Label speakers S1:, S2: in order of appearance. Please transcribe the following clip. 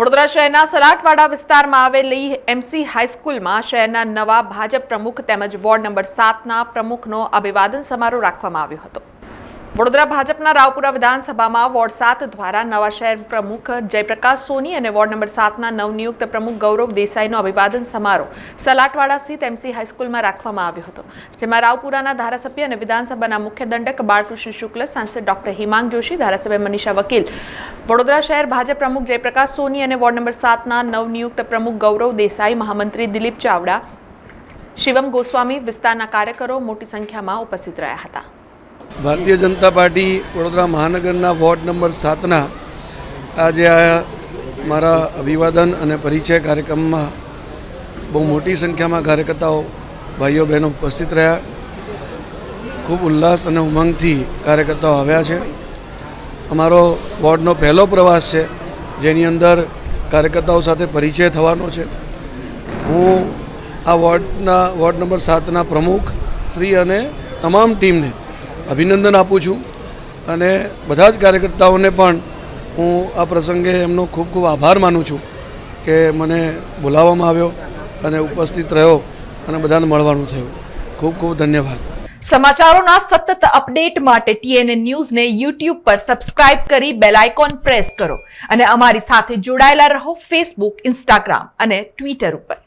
S1: વડોદરા શહેરના સલાટવાડા વિસ્તારમાં આવેલી એમસી હાઈસ્કૂલમાં શહેરના નવા ભાજપ પ્રમુખ તેમજ વોર્ડ નંબર સાતના પ્રમુખનો અભિવાદન સમારોહ રાખવામાં આવ્યો હતો. વડોદરા ભાજપના રાવપુરા વિધાનસભામાં વોર્ડ સાત દ્વારા નવા શહેર પ્રમુખ જયપ્રકાશ સોની અને વોર્ડ નંબર સાતના નવનિયુક્ત પ્રમુખ ગૌરવ દેસાઈનો અભિવાદન સમારોહ સલાટવાડા સ્થિત એમસી હાઈસ્કૂલમાં રાખવામાં આવ્યો હતો, જેમાં રાવપુરાના ધારાસભ્ય અને વિધાનસભાના મુખ્ય દંડક બાળકૃષ્ણ શુક્લ, સાંસદ ડોક્ટર હિમાંગ જોશી, ધારાસભ્ય મનીષા વકીલ, વડોદરા શહેર ભાજપ પ્રમુખ જયપ્રકાશ સોની અને વોર્ડ નંબર સાતના નવનિયુક્ત પ્રમુખ ગૌરવ દેસાઈ, મહામંત્રી દિલીપ ચાવડા, શિવમ ગોસ્વામી વિસ્તારના કાર્યકરો મોટી સંખ્યામાં ઉપસ્થિત રહ્યા હતા.
S2: ભારતીય જનતા પાર્ટી વડોદરા મહાનગરના વોર્ડ નંબર સાતના આજે આ મારા અભિવાદન અને પરિચય કાર્યક્રમમાં બહુ મોટી સંખ્યામાં કાર્યકર્તાઓ, ભાઈઓ, બહેનો ઉપસ્થિત રહ્યા. ખૂબ ઉલ્લાસ અને ઉમંગથી કાર્યકર્તાઓ આવ્યા છે. અમારો વોર્ડનો પહેલો પ્રવાસ છે, જેની અંદર કાર્યકર્તાઓ સાથે પરિચય થવાનો છે. હું આ વોર્ડના, વોર્ડ નંબર સાતના પ્રમુખ, શ્રી અને તમામ ટીમને અભિનંદન આપું છું. અને બધા જ કાર્યકર્તાઓને પણ હું આ પ્રસંગે એમનો ખૂબ ખૂબ આભાર માનું છું કે મને બોલાવવામાં આવ્યો અને ઉપસ્થિત રહ્યો અને બધાને મળવાનું થયું. ખૂબ ખૂબ ધન્યવાદ.
S1: સમાચારોના સતત અપડેટ માટે ટીએનએ ન્યૂઝને યુટ્યુબ પર સબસ્ક્રાઇબ કરી બેલ આઇકોન પ્રેસ કરો અને અમારી સાથે જોડાયેલા રહો ફેસબુક, ઇન્સ્ટાગ્રામ અને ટ્વિટર ઉપર.